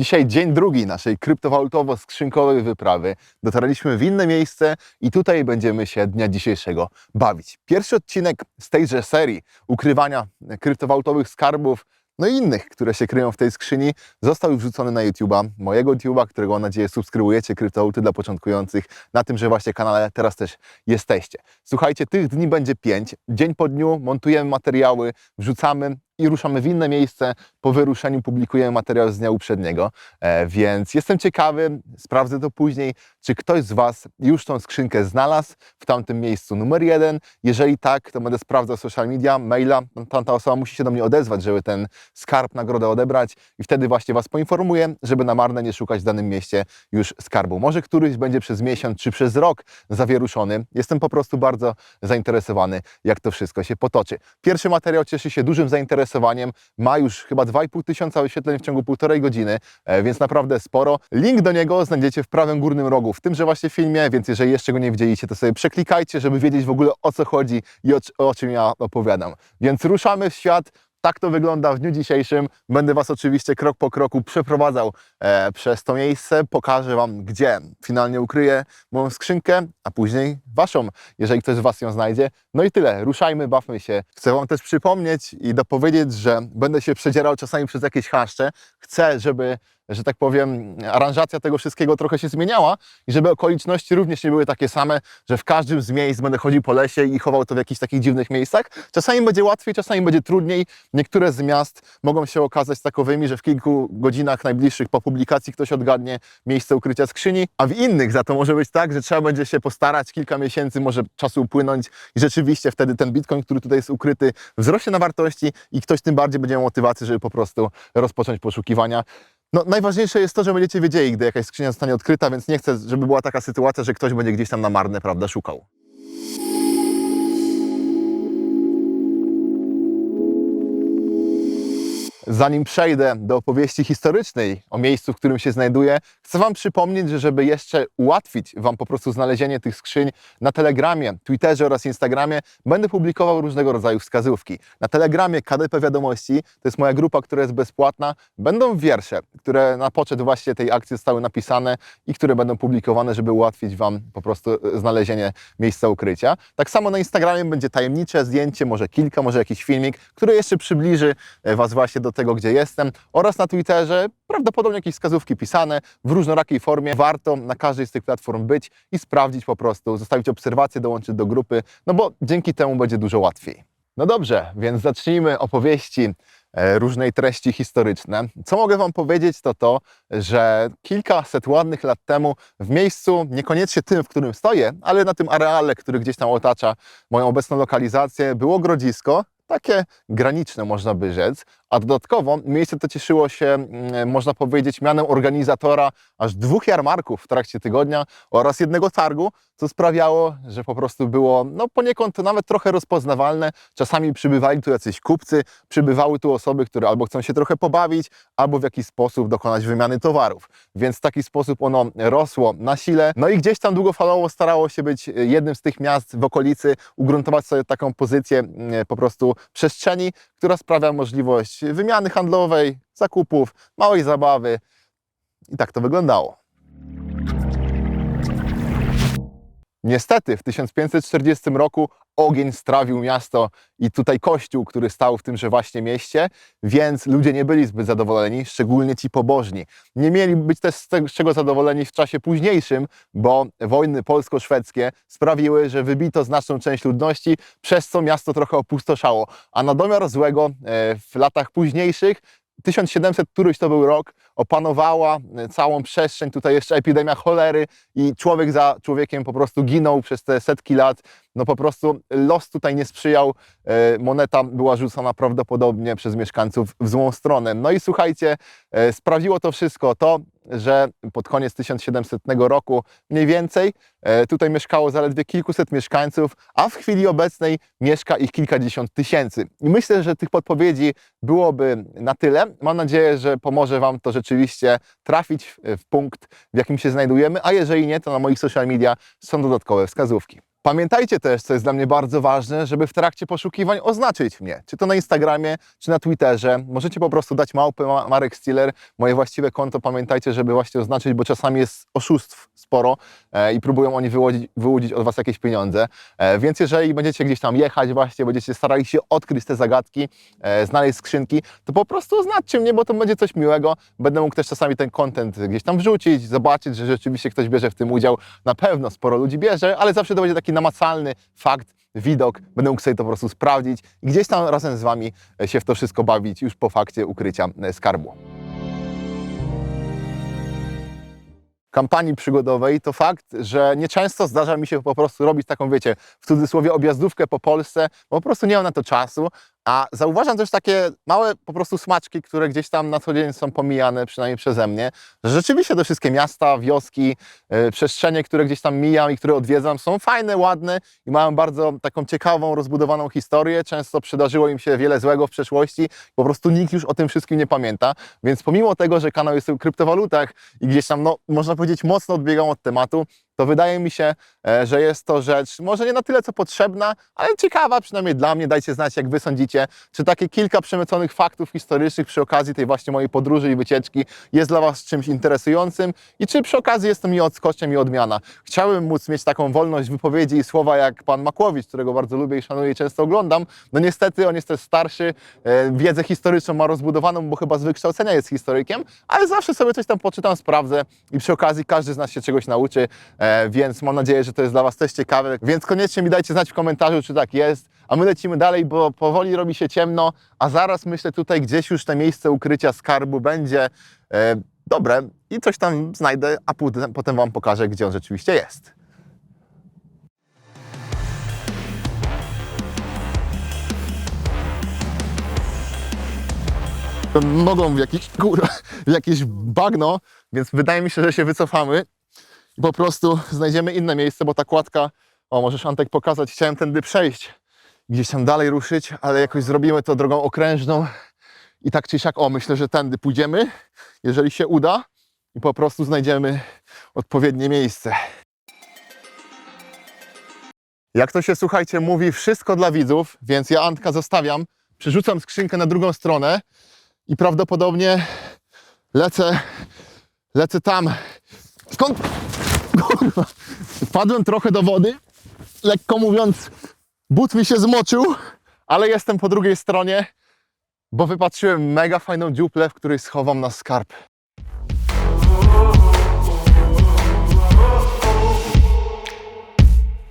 Dzisiaj dzień drugi naszej kryptowalutowo-skrzynkowej wyprawy. Dotarliśmy w inne miejsce i tutaj będziemy się dnia dzisiejszego bawić. Pierwszy odcinek z tejże serii ukrywania kryptowalutowych skarbów, no i innych, które się kryją w tej skrzyni, został już wrzucony na YouTube'a, mojego YouTube'a, którego mam nadzieję subskrybujecie, kryptowaluty dla początkujących, na tym, że właśnie kanale teraz też jesteście. Słuchajcie, tych dni będzie pięć. Dzień po dniu montujemy materiały, wrzucamy i ruszamy w inne miejsce. Po wyruszeniu publikujemy materiał z dnia uprzedniego, e, więc jestem ciekawy, sprawdzę to później, czy ktoś z Was już tą skrzynkę znalazł w tamtym miejscu numer jeden. Jeżeli tak, to będę sprawdzał social media, maila. Tamta osoba musi się do mnie odezwać, żeby ten skarb, nagrodę odebrać i wtedy właśnie Was poinformuję, żeby na marne nie szukać w danym mieście już skarbu. Może któryś będzie przez miesiąc czy przez rok zawieruszony. Jestem po prostu bardzo zainteresowany, jak to wszystko się potoczy. Pierwszy materiał cieszy się dużym zainteresowaniem. Ma już chyba 2,5 tysiąca wyświetleń w ciągu półtorej godziny, e, więc naprawdę sporo. Link do niego znajdziecie w prawym górnym rogu w tymże właśnie filmie, więc jeżeli jeszcze go nie widzieliście, to sobie przeklikajcie, żeby wiedzieć w ogóle o co chodzi i o, o czym ja opowiadam. Więc ruszamy w świat. Tak to wygląda w dniu dzisiejszym. Będę Was oczywiście krok po kroku przeprowadzał e, przez to miejsce. Pokażę Wam, gdzie finalnie ukryję moją skrzynkę, a później Waszą, jeżeli ktoś z Was ją znajdzie. No i tyle. Ruszajmy, bawmy się. Chcę Wam też przypomnieć i dopowiedzieć, że będę się przedzierał czasami przez jakieś chaszcze. Chcę, żeby że tak powiem, aranżacja tego wszystkiego trochę się zmieniała i żeby okoliczności również nie były takie same, że w każdym z miejsc będę chodził po lesie i chował to w jakichś takich dziwnych miejscach. Czasami będzie łatwiej, czasami będzie trudniej. Niektóre z miast mogą się okazać takowymi, że w kilku godzinach najbliższych po publikacji ktoś odgadnie miejsce ukrycia skrzyni, a w innych za to może być tak, że trzeba będzie się postarać, kilka miesięcy może czasu upłynąć i rzeczywiście wtedy ten bitcoin, który tutaj jest ukryty, wzrośnie na wartości i ktoś tym bardziej będzie miał motywację, żeby po prostu rozpocząć poszukiwania. No, najważniejsze jest to, że będziecie wiedzieli, gdy jakaś skrzynia zostanie odkryta, więc nie chcę, żeby była taka sytuacja, że ktoś będzie gdzieś tam na marne, prawda, szukał. Zanim przejdę do opowieści historycznej o miejscu, w którym się znajduję, chcę Wam przypomnieć, że żeby jeszcze ułatwić Wam po prostu znalezienie tych skrzyń na Telegramie, Twitterze oraz Instagramie, będę publikował różnego rodzaju wskazówki. Na Telegramie KDP Wiadomości, to jest moja grupa, która jest bezpłatna, będą wiersze, które na poczet właśnie tej akcji zostały napisane i które będą publikowane, żeby ułatwić Wam po prostu znalezienie miejsca ukrycia. Tak samo na Instagramie będzie tajemnicze zdjęcie, może kilka, może jakiś filmik, który jeszcze przybliży e, Was właśnie do tego, gdzie jestem oraz na Twitterze prawdopodobnie jakieś wskazówki pisane w różnorakiej formie. Warto na każdej z tych platform być i sprawdzić po prostu, zostawić obserwację, dołączyć do grupy, no bo dzięki temu będzie dużo łatwiej. No dobrze, więc zacznijmy opowieści e, różnej treści historyczne. Co mogę Wam powiedzieć, to to, że kilkaset ładnych lat temu w miejscu, niekoniecznie tym, w którym stoję, ale na tym areale, który gdzieś tam otacza moją obecną lokalizację, było grodzisko, takie graniczne można by rzec, a dodatkowo miejsce to cieszyło się, mm, można powiedzieć, mianem organizatora aż dwóch jarmarków w trakcie tygodnia oraz jednego targu, co sprawiało, że po prostu było no, poniekąd nawet trochę rozpoznawalne. Czasami przybywali tu jacyś kupcy, przybywały tu osoby, które albo chcą się trochę pobawić, albo w jakiś sposób dokonać wymiany towarów. Więc w taki sposób ono rosło na sile. No i gdzieś tam długofalowo starało się być jednym z tych miast w okolicy, ugruntować sobie taką pozycję mm, po prostu przestrzeni, która sprawia możliwość wymiany handlowej, zakupów, małej zabawy. I tak to wyglądało. Niestety w 1540 roku ogień strawił miasto i tutaj kościół, który stał w tymże właśnie mieście, więc ludzie nie byli zbyt zadowoleni, szczególnie ci pobożni. Nie mieli być też z tego- z czego zadowoleni w czasie późniejszym, bo wojny polsko-szwedzkie sprawiły, że wybito znaczną część ludności, przez co miasto trochę opustoszało. A na domiar złego e, w latach późniejszych 1700 któryś to był rok, opanowała e, całą przestrzeń, tutaj jeszcze epidemia cholery i człowiek za człowiekiem po prostu ginął przez te setki lat. No po prostu los tutaj nie sprzyjał, e, moneta była rzucona prawdopodobnie przez mieszkańców w złą stronę. No i słuchajcie, e, sprawiło to wszystko to, że pod koniec 1700 roku mniej więcej e, tutaj mieszkało zaledwie kilkuset mieszkańców, a w chwili obecnej mieszka ich kilkadziesiąt tysięcy. I myślę, że tych podpowiedzi byłoby na tyle. Mam nadzieję, że pomoże Wam to rzeczywiście trafić w- w punkt, w jakim się znajdujemy, a jeżeli nie, to na moich social media są dodatkowe wskazówki. Pamiętajcie też, co jest dla mnie bardzo ważne, żeby w trakcie poszukiwań oznaczyć mnie. Czy to na Instagramie, czy na Twitterze. Możecie po prostu dać małpy Ma- Marek Stiller, moje właściwe konto. Pamiętajcie, żeby właśnie oznaczyć, bo czasami jest oszustw sporo i próbują oni wyłudzić, wyłudzić od Was jakieś pieniądze. E, więc jeżeli będziecie gdzieś tam jechać właśnie, będziecie starali się odkryć te zagadki, e, znaleźć skrzynki, to po prostu oznaczcie mnie, bo to będzie coś miłego. Będę mógł też czasami ten content gdzieś tam wrzucić, zobaczyć, że rzeczywiście ktoś bierze w tym udział. Na pewno sporo ludzi bierze, ale zawsze to będzie taki namacalny fakt, widok. Będę mógł sobie to po prostu sprawdzić i gdzieś tam razem z Wami e, się w to wszystko bawić już po fakcie ukrycia e, skarbu. Kampanii przygodowej, to fakt, że nieczęsto zdarza mi się po prostu robić taką, wiecie, w cudzysłowie objazdówkę po Polsce, bo po prostu nie mam na to czasu, a zauważam też takie małe po prostu smaczki, które gdzieś tam na co dzień są pomijane, przynajmniej przeze mnie, że rzeczywiście te wszystkie miasta, wioski, yy, przestrzenie, które gdzieś tam mijam i które odwiedzam, są fajne, ładne i mają bardzo taką ciekawą, rozbudowaną historię. Często przydarzyło im się wiele złego w przeszłości, po prostu nikt już o tym wszystkim nie pamięta, więc pomimo tego, że kanał jest o kryptowalutach i gdzieś tam, no, można powiedzieć, mocno odbiegam od tematu, to wydaje mi się, e, że jest to rzecz może nie na tyle co potrzebna, ale ciekawa przynajmniej dla mnie. Dajcie znać, jak wy sądzicie, czy takie kilka przemyconych faktów historycznych przy okazji tej właśnie mojej podróży i wycieczki jest dla was czymś interesującym i czy przy okazji jest to mi odskoczem i odmiana. Chciałbym móc mieć taką wolność wypowiedzi i słowa jak pan Makłowicz, którego bardzo lubię i szanuję i często oglądam. No niestety on jest też starszy, e, wiedzę historyczną ma rozbudowaną, bo chyba z wykształcenia jest historykiem, ale zawsze sobie coś tam poczytam, sprawdzę i przy okazji każdy z nas się czegoś nauczy, e, więc mam nadzieję, że to jest dla Was też ciekawe. Więc koniecznie mi dajcie znać w komentarzu, czy tak jest. A my lecimy dalej, bo powoli robi się ciemno, a zaraz myślę tutaj gdzieś już to miejsce ukrycia skarbu będzie e, dobre i coś tam znajdę, a potem, Wam pokażę, gdzie on rzeczywiście jest. nogą w jakieś, kurwa, w jakieś bagno, więc wydaje mi się, że się wycofamy po prostu znajdziemy inne miejsce, bo ta kładka, o możesz Antek pokazać, chciałem tędy przejść, gdzieś tam dalej ruszyć, ale jakoś zrobimy to drogą okrężną i tak czy siak, o myślę, że tędy pójdziemy, jeżeli się uda i po prostu znajdziemy odpowiednie miejsce. Jak to się, słuchajcie, mówi, wszystko dla widzów, więc ja Antka zostawiam, przerzucam skrzynkę na drugą stronę i prawdopodobnie lecę, lecę tam. Skąd? Wpadłem trochę do wody, lekko mówiąc, but mi się zmoczył, ale jestem po drugiej stronie, bo wypatrzyłem mega fajną dziuplę, w której schowam na skarb.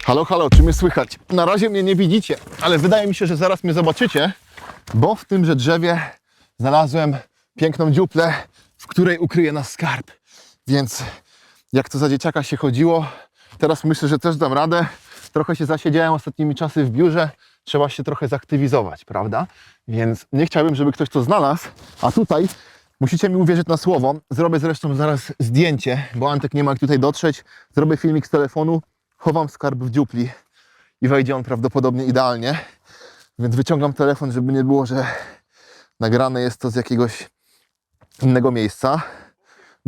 Halo, halo, czy mnie słychać? Na razie mnie nie widzicie, ale wydaje mi się, że zaraz mnie zobaczycie, bo w tymże drzewie znalazłem piękną dziuplę, w której ukryję nas skarb. Więc jak to za dzieciaka się chodziło, teraz myślę, że też dam radę. Trochę się zasiedziałem ostatnimi czasy w biurze, trzeba się trochę zaktywizować, prawda? Więc nie chciałbym, żeby ktoś to znalazł, a tutaj musicie mi uwierzyć na słowo. Zrobię zresztą zaraz zdjęcie, bo Antek nie ma jak tutaj dotrzeć. Zrobię filmik z telefonu, chowam skarb w dziupli i wejdzie on prawdopodobnie idealnie. Więc wyciągam telefon, żeby nie było, że nagrane jest to z jakiegoś innego miejsca.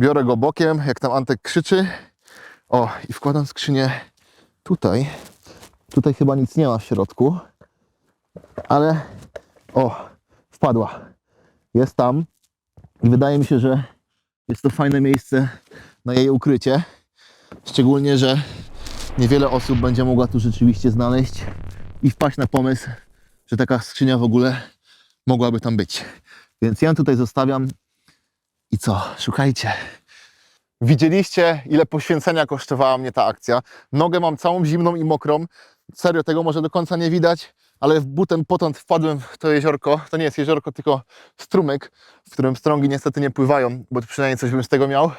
Biorę go bokiem, jak tam Antek krzyczy. O, i wkładam skrzynię tutaj. Tutaj chyba nic nie ma w środku. Ale o, wpadła. Jest tam. I wydaje mi się, że jest to fajne miejsce na jej ukrycie. Szczególnie, że niewiele osób będzie mogła tu rzeczywiście znaleźć i wpaść na pomysł, że taka skrzynia w ogóle mogłaby tam być. Więc ja tutaj zostawiam i co? Szukajcie. Widzieliście, ile poświęcenia kosztowała mnie ta akcja. Nogę mam całą zimną i mokrą. Serio, tego może do końca nie widać, ale w butem potąd wpadłem w to jeziorko. To nie jest jeziorko, tylko strumyk, w którym strągi niestety nie pływają, bo przynajmniej coś bym z tego miał.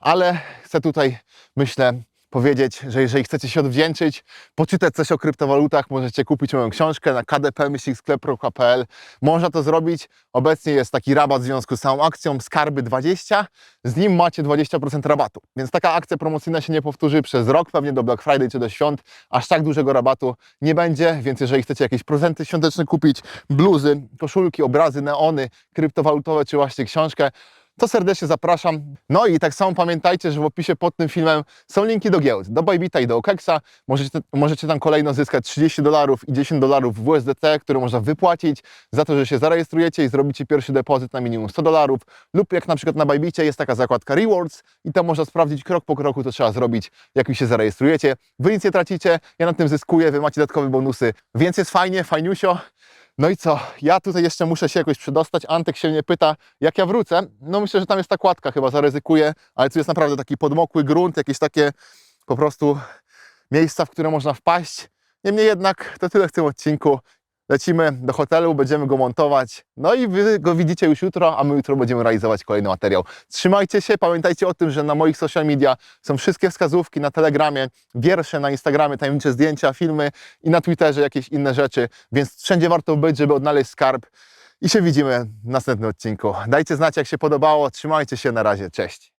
Ale chcę tutaj, myślę, powiedzieć, że jeżeli chcecie się odwdzięczyć, poczytać coś o kryptowalutach, możecie kupić moją książkę na kdp-sklep.pl. Można to zrobić. Obecnie jest taki rabat w związku z całą akcją Skarby 20. Z nim macie 20% rabatu. Więc taka akcja promocyjna się nie powtórzy przez rok, pewnie do Black Friday czy do świąt. Aż tak dużego rabatu nie będzie, więc jeżeli chcecie jakieś prezenty świąteczne kupić, bluzy, koszulki, obrazy, neony, kryptowalutowe czy właśnie książkę, to serdecznie zapraszam. No i tak samo pamiętajcie, że w opisie pod tym filmem są linki do giełd, do Bybita i do OKEXa. Możecie, możecie tam kolejno zyskać 30 dolarów i 10 dolarów w USDT, które można wypłacić za to, że się zarejestrujecie i zrobicie pierwszy depozyt na minimum 100 dolarów. Lub jak na przykład na Bybicie jest taka zakładka Rewards i tam można sprawdzić krok po kroku, co trzeba zrobić, jak już się zarejestrujecie. Wy nic nie tracicie, ja na tym zyskuję, wy macie dodatkowe bonusy, więc jest fajnie, fajniusio. No i co? Ja tutaj jeszcze muszę się jakoś przedostać. Antek się mnie pyta, jak ja wrócę. No myślę, że tam jest ta kładka, chyba zaryzykuję, ale tu jest naprawdę taki podmokły grunt, jakieś takie po prostu miejsca, w które można wpaść. Niemniej jednak to tyle w tym odcinku. Lecimy do hotelu, będziemy go montować. No i wy go widzicie już jutro, a my jutro będziemy realizować kolejny materiał. Trzymajcie się, pamiętajcie o tym, że na moich social media są wszystkie wskazówki na Telegramie, wiersze na Instagramie, tajemnicze zdjęcia, filmy i na Twitterze jakieś inne rzeczy, więc wszędzie warto być, żeby odnaleźć skarb. I się widzimy w następnym odcinku. Dajcie znać, jak się podobało. Trzymajcie się, na razie. Cześć.